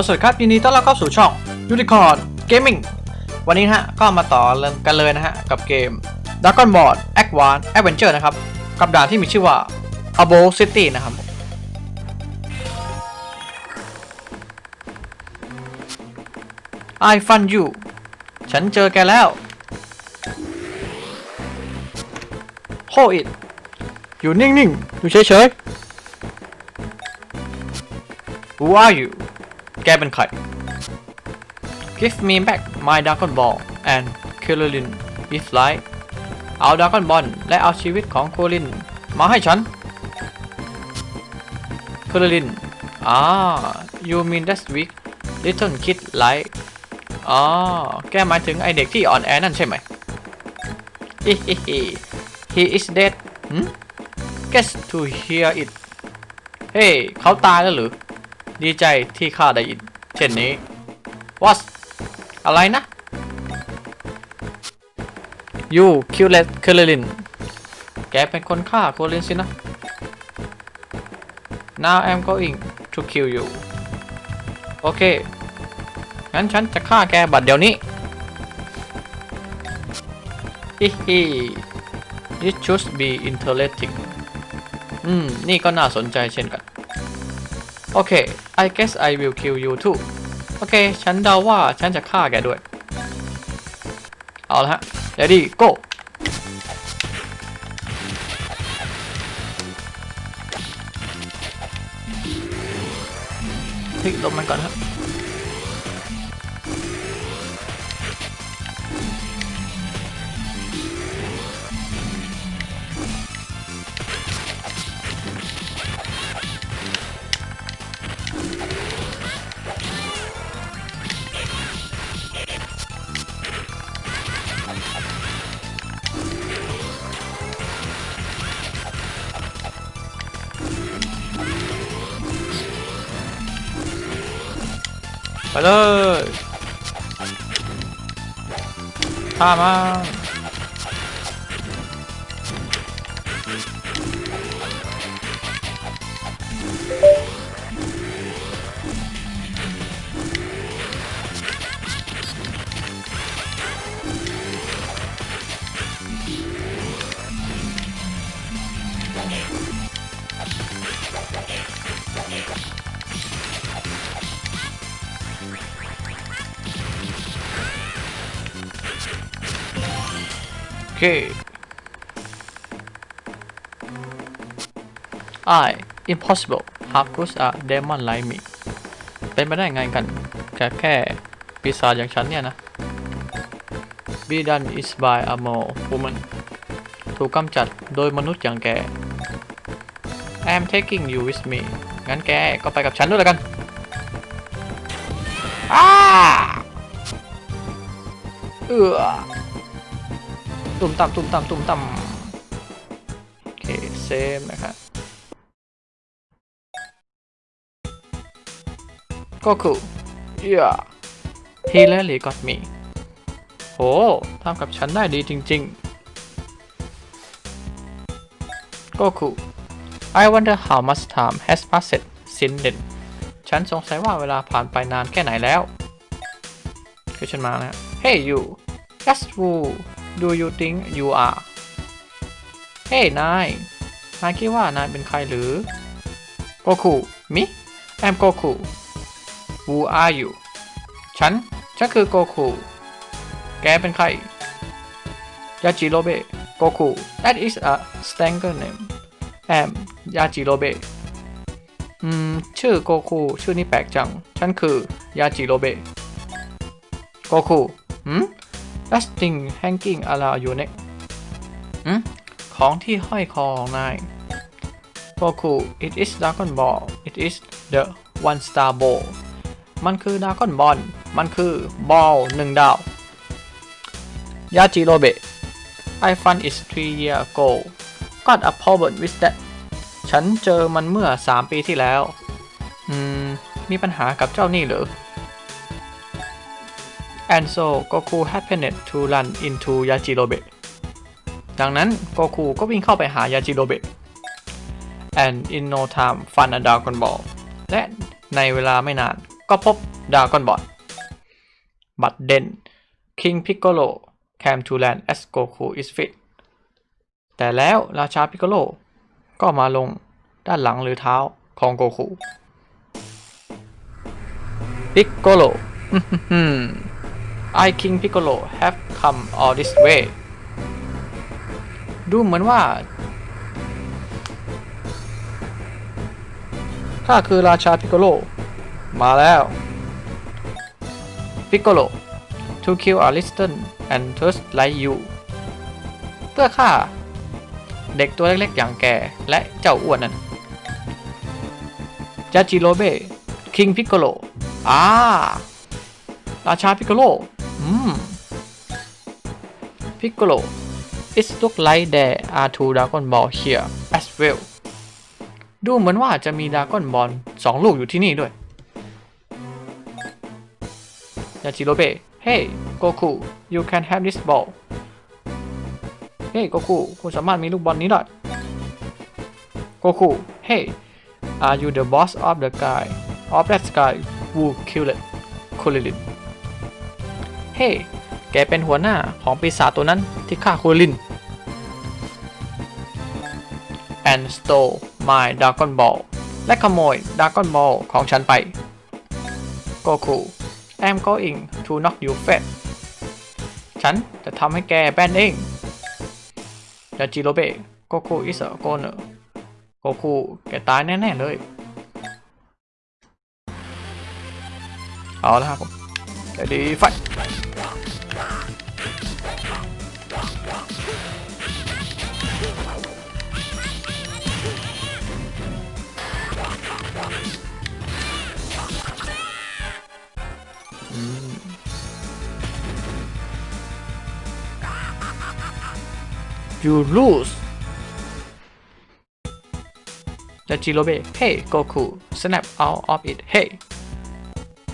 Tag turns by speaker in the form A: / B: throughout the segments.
A: ลสวัสดีครับยินดีต้อนรับเข้าสู่ช่อง Unicorn Gaming วันนี้ฮะก็มาต่อเริ่มกันเลยนะฮะ กับเกม Dragon Ball Advance Adventure นะครับ กับด่านที่มีชื่อว่า Abo City นะครับ I found you ฉันเจอแกแล้ว Hold it อยู่นิ่งๆอยู่เฉยๆ Who are you แกเป็นใคร Give me back my Dragon Ball and Krillin is light เอา Dragon Ball และเอาชีวิตของโคลินมาให้ฉัน Krillin อ่า you mean that's weak little kid like อ๋อ แกหมายถึงไอเด็กที่อ่อนแอนั่นใช่ไหมฮิฮิฮิ he is dead หืม guess to hear it เฮ้ยเขาตายแล้วหรือ ดีใจที่ข้าได้ยินเช่นนี้ what อะไรนะ you killed Krillin แกเป็นคนฆ่าโคลินสินะ now I'm going to kill you โอเค งั้นฉันจะฆ่าแกบัดเดี๋ยวนี้ฮิฮิ this should be interesting อืม นี่ก็น่าสนใจเช่นกัน โอเค I guess I will kill you too โอเค ฉันเดาว่าฉันจะฆ่าแกด้วย เอาละฮะ ready go ทิ้งลมมันก่อนครับ ข้า อเค I impossible how good a demon like me เป็นไปได้ไงกันแค่แค่ปีศาจอย่างฉันเนี่ยนะ Be done is by a more woman ถูกกำจัดโดยมนุษย์อย่างแก I am taking you with me งั้นแกก็ไปกับฉันด้วยแล้วกันอ้าเออ ตุ่มต่ำตุ่มต่ำตุ่มต่ำโอเคเซฟนะครับก็คือเย่าฮีและหลีกอดมีโหทำกับฉันได้ดีจริงๆ ก็คือ I wonder how much time has passed since then ฉันสงสัยว่าเวลาผ่านไปนานแค่ไหนแล้ว คือฉันมาแล้ว Hey you Just who do you think you are เฮ้ นาย นายคิดว่านายเป็นใครหรือ โกคูมิ I'm โกคู Who are you ฉัน ฉันคือโกคูแกเป็นใคร ยาจิโรเบะ โกคู That is a stanger name I'm ยาจิโรเบะ อืม ชื่อโกคูชื่อนี้แปลกจัง ฉันคือยาจิโรเบะ โกคูหืม That thing hanging around your neck อืมของที่ห้อยคอของนาย Goku it is Dragon Ball it is the one star ball มันคือ Dragon Ball มันคือบอลหนึ่งดาวยาจิโรเบะ I found it three year ago got a problem with that ฉันเจอมันเมื่อ 3 ปีที่แล้ว อืม มีปัญหากับเจ้านี่เหรอ and so Goku happened to run into Yajirobe ดังนั้นโกคูก็วิ่งเข้าไปหายาจิโรเบะ and in no time found a Dragon Ball และในเวลาไม่นานก็พบดากอนบอลบัดเดน King Piccolo came to land as Goku is fit แต่แล้วราชาพิกโกโลก็มาลงด้านหลังหรือเท้าของโกคู พิกโกโล I King Piccolo have come all this way ดูเหมือนว่าข้าคือราชาพิกโกโล มาแล้ว พิกโกโล to kill a listen and thirst like you เพื่อฆ่าเด็กตัวเล็กๆอย่างแกและเจ้าอ้วนนั้นจาจิโรเบคิงพิกโกโล อ่า ราชาพิกโกโล อืมพิกโกโล it looks like there are two Dragon Ball here as well ดูเหมือนว่าจะมีดาก้อนบอลสองลูกอยู่ที่นี่ด้วยยาจิโรเบ Hey Goku you can have this ball เฮ้ยโกคูคุณสามารถมีลูกบอลนี้ได้โกคู Hey are you the boss of the guy of that guy who killed Krillin เฮ้ แกเป็นหัวหน้าของปีศาจตัวนั้นที่ฆ่าคูลิน and stole my Dragon Ball และขโมย Dragon Ball ของฉันไป Goku I'm going to knock you fat ฉันจะทำให้แกแบนเองยาจิโรเบะ Goku is a goner Goku แกตายแน่ ๆ เลย เอาละครับผม Ready fight อืม You lose ยาจิโรเบะ Hey Goku snap out of it Hey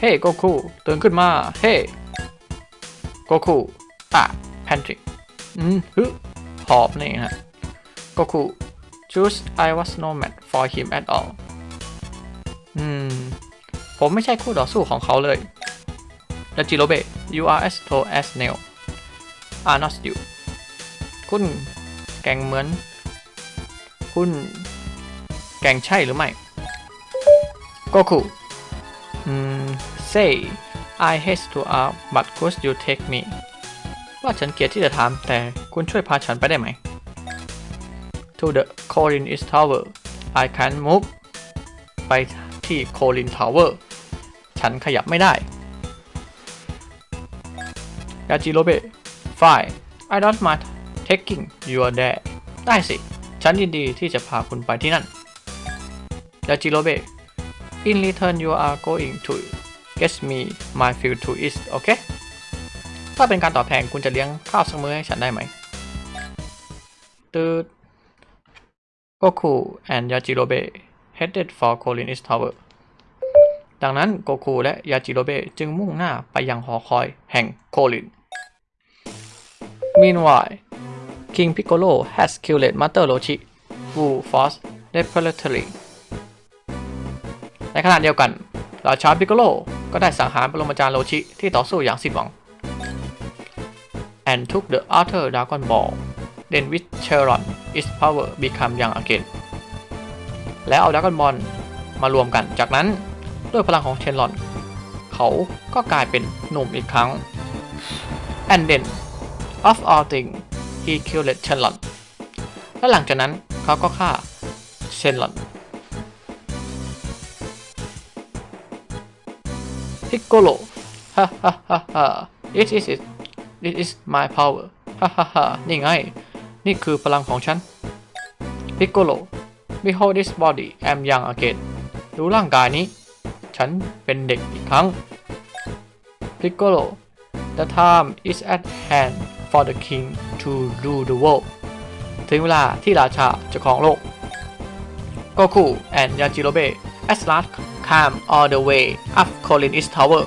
A: เฮ้ก็คูตื่นขึ้นมา เฮ้ก็คูอะแพนทริกอืมฮึหอบนี่ฮะก็คู choose I was no match for him at all อืม ผมไม่ใช่คู่ต่อสู้ของเขาเลยดัจิโรเบะ you are as tall as nail are not you คุณแกงเหมือน คุณแกงใช่หรือไม่ ก็คู่ ม say I hate to ask but could you take me ว่าฉันเกลียดที่จะถามแต่คุณช่วยพาฉันไปได้ไหม To the Colin East Tower I can't move ไปที่ Colin Tower ฉันขยับไม่ได้ยาจิโรเบะ Fine I don't mind taking you there ได้สิ ฉันยินดีที่จะพาคุณไปที่นั่นยาจิโรเบะ In return you are going to get me my food to eat โอเค ถ้าเป็นการตอบแทนคุณจะเลี้ยงข้าวสักมื้อให้ฉันได้ไหมตืด Goku and Yajirobe headed for Colin's tower ดังนั้นโกคูและยาจิโรเบะจึงมุ่งหน้าไปยังหอคอยแห่งโคลิน Meanwhile King Piccolo has killed Master Roshi who fought desperately ในขณะเดียวกันราชาพิกโกโลก็ได้สังหารปรมาจารย์โรชิที่ต่อสู้อย่างสิ้นหวัง and took the outer Dragon Ball then with Cheron its power become young again แล้วเอาด r a ก o n บอลมารวมกัน จากนั้นด้วยพลังของเชนลอน เขาก็กลายเป็นหนุ่มอีกครั้ง and then of all things he killed Shenlong และหลังจากนั้นเขาก็ฆ่าเชนลอน พิกโกโลฮ่าฮ่าฮ่าฮ่า it is it it is my power ฮ่าฮ่าฮ่านี่ไง นี่คือพลังของฉันพิกโกโล behold this body am young again ดูร่างกายนี้ ฉันเป็นเด็กอีกครั้งพิกโกโล the time is at hand for the king to rule the world ถึงเวลาที่ราชาจะครองโลก Goku and Yajirobe at last came all the way up Colin's tower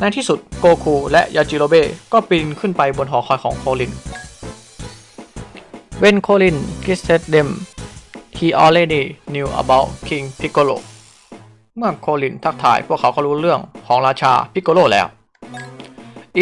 A: ในที่สุดโกคูและยาจิโรเบะก็ปีนขึ้นไปบนหอคอยของโคลิน When Colin kissed them he already knew about King Piccolo เมื่อโคลินทักทายพวกเขาก็รู้เรื่องของราชาพิกโกโลแล้ว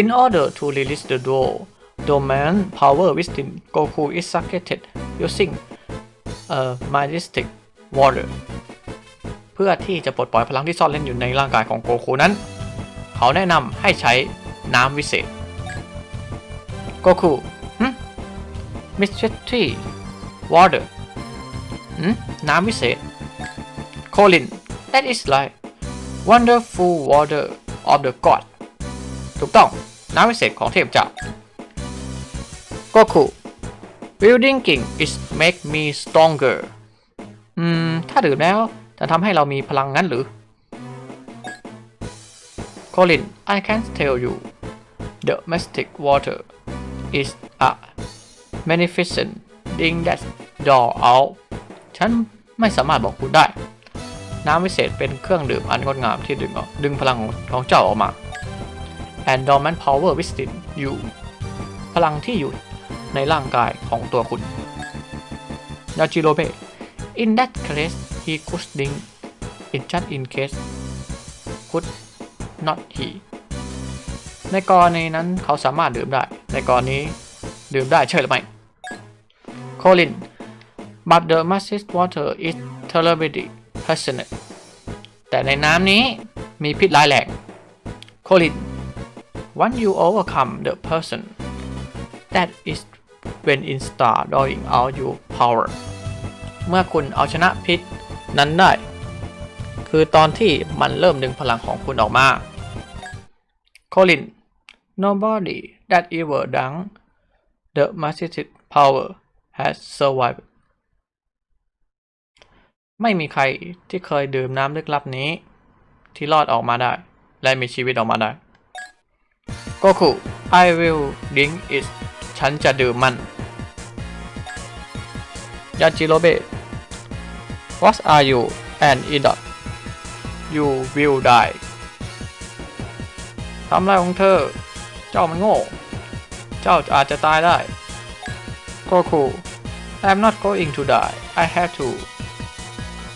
A: In order to release the duo domain power within Goku is circuited using a majestic water เพื่อที่จะปลดปล่อยพลังที่ซ่อนเล่นอยู่ในร่างกายของโกคูนั้น เขาแนะนำให้ใช้น้ำวิเศษ โกคูฮึมิสเ e ทีวอเตอร์น้ำวิเศษ โคลิน that is like wonderful water of the god ถูกต้อง น้ำวิเศษของเทพเจ้า โกคู building king is make me stronger อืม ถ้าดื่มแล้ว จะทำให้เรามีพลังงั้นหรือ Colin I can tell you the mystic water is a magnificent thing that draw out ฉันไม่สามารถบอกคุณได้ น้ำวิเศษเป็นเครื่องดื่มอันงดงามที่ดึงออกดึงพลังของเจ้าออกมา and dormant power within you พลังที่อยู่ในร่างกายของตัวคุณยาจิโรเบ in that case he could drink it just in case could not he ในกรณีนั้นเขาสามารถดื่มได้ ในกรณีดื่มได้ใช่หรือไม่ Colin but the magic water is terribly poisonous แต่ในน้ำนี้มีพิษร้ายแรง Colin once you overcome the person that is when in start drawing out your power เมื่อคุณเอาชนะพิษ นั้นได้ คือตอนที่มันเริ่มดึงพลังของคุณออกมา Colin nobody that ever done the magic power has survived ไม่มีใครที่เคยดื่มน้ำลึกลับนี้ ที่รอดออกมาได้ และมีชีวิตออกมาได้โกคุ I will drink it ฉันจะดื่มมันยาจิโรเบะ What are you an idiot You will die ทำไรของเธอ เจ้ามันโง่ เจ้าอาจจะตายได้โกคุ I'm not going to die I have to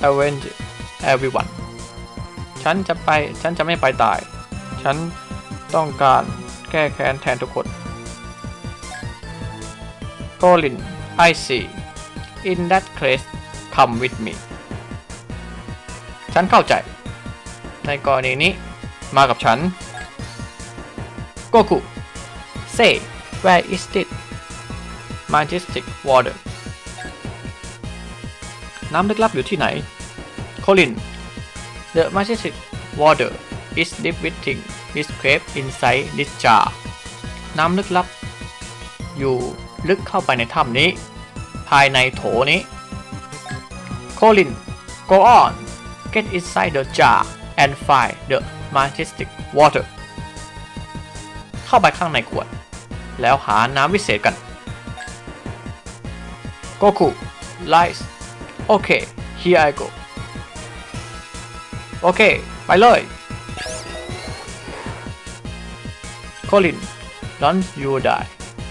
A: avenge everyone ฉันจะไป ฉันจะไม่ไปตาย ฉันต้องการแก้แค้นแทนทุกคน Colin I see in that case come with me ฉันเข้าใจ ในกรณีนี้ มากับฉัน Goku say where is it majestic water น้ำลึกลับอยู่ที่ไหน Colin the majestic water is deep within this cave inside this jar น้ำลึกลับ อยู่ลึกเข้าไปในถ้ำนี้ ภายในโถนี้ Colin go on get inside the jar and find the majestic water เข้าไปข้างในขวด แล้วหาน้ำวิเศษกัน Goku lies okay here I go โอเค ไปเลย Colin don't you die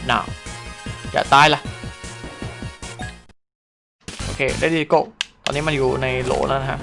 A: now อย่าตายละโอเค ready go อนนี้มันอยู่ในโหลแล้วนะฮะ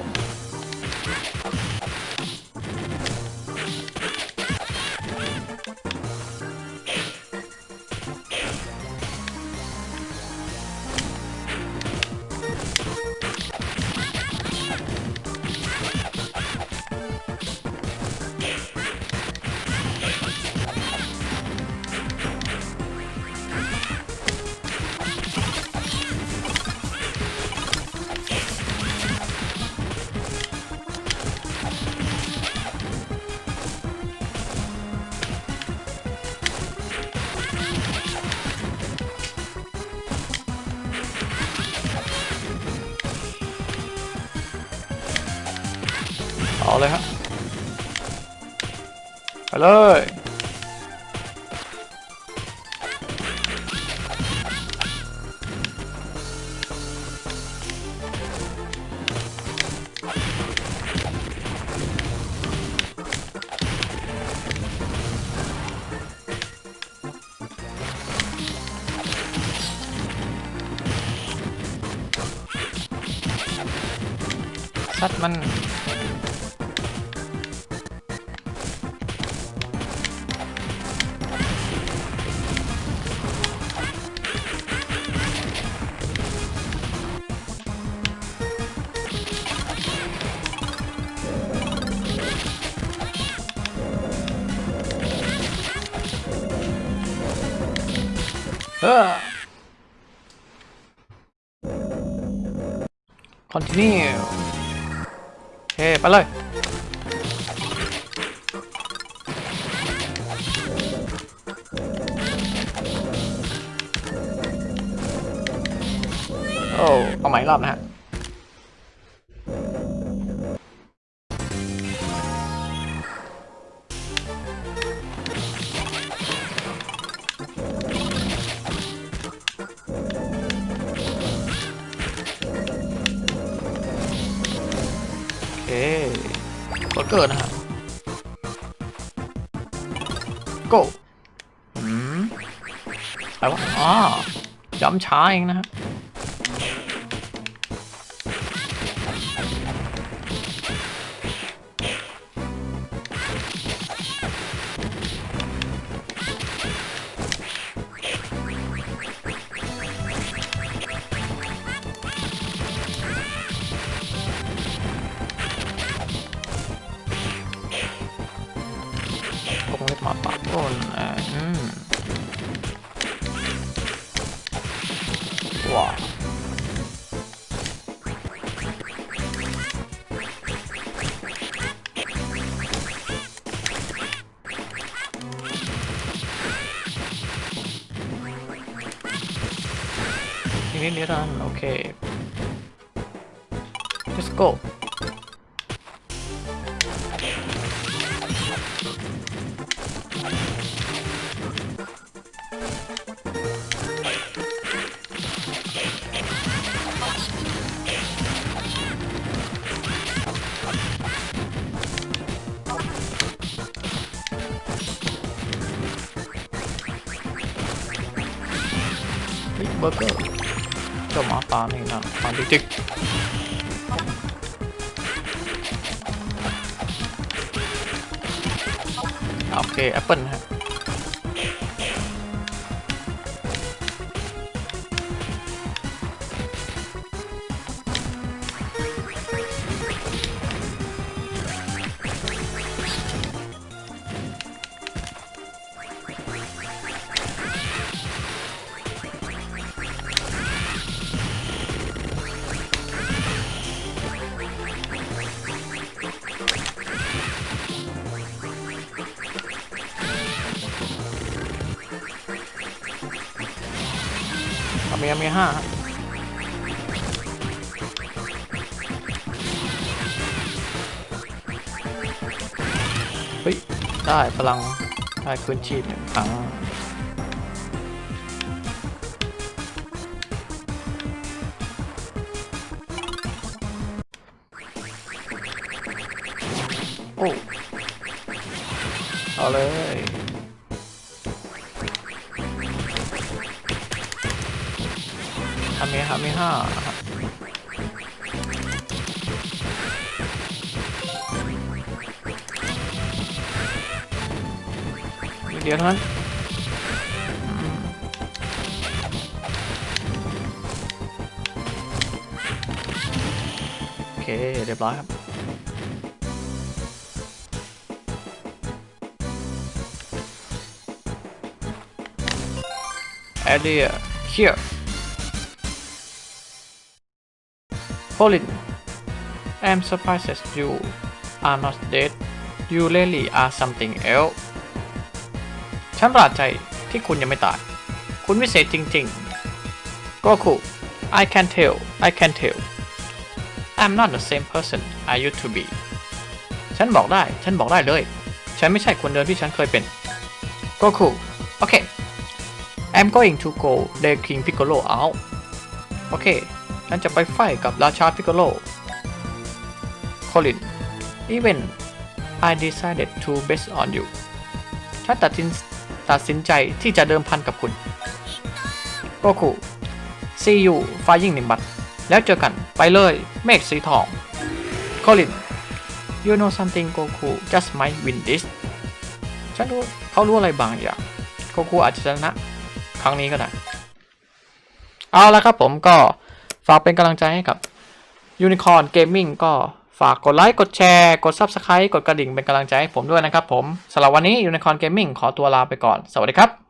A: มัน Continue. เคไปเลยโอ้เอาใหม่รอบนะฮะ เกิดนะฮะ go อืมอะไรวะอ๋อจำช้าเองนะฮะ Oh, Uh, mm. Wow. Run, okay. Let's go. บิ๊กเบอร์เกอร์เจ้ มียเมียห้าเฮ้ย ได้พลัง ได้คืนชีพหนึ่งครั้งโอ้ เอาเลย ฮาเมฮาเมห้าเดียวเท่านั้นโอเค เรียบร้อยครับ area here Colin I'm surprised that you are not dead you really are something else ฉันประหลาดใจที่คุณยังไม่ตาย คุณวิเศษจริงๆ ก็คู I can tell I can tell I'm not the same person I used to be ฉันบอกได้ ฉันบอกได้เลย ฉันไม่ใช่คนเดิมที่ฉันเคยเป็น ก็คูโอเค I'm going to go the King Piccolo out โอเค ฉันจะไปไฟกับราชาพิกโกโล Colin even I decided to bet on you ฉันตัดสินตัดสินใจที่จะเดิมพันกับคุณ โกคู See you ไฟยิ่งหนึ่งบัตรแล้วเจอกันไปเลยเมฆสีทอง Colin You know something Goku just might win this ฉันรู้เขารู้อะไรบางอย่าง โกคูอาจจะชนะ ครั้งนี้ก็ได้ เอาละครับผมก็ ฝากเป็นกำลังใจให้กับ Unicorn Gaming ก็ฝากกดไลค์ กดแชร์ กด Subscribe กดกระดิ่งเป็นกำลังใจให้ผมด้วยนะครับผมสำหรับวันนี้ Unicorn Gaming ขอตัวลาไปก่อน สวัสดีครับ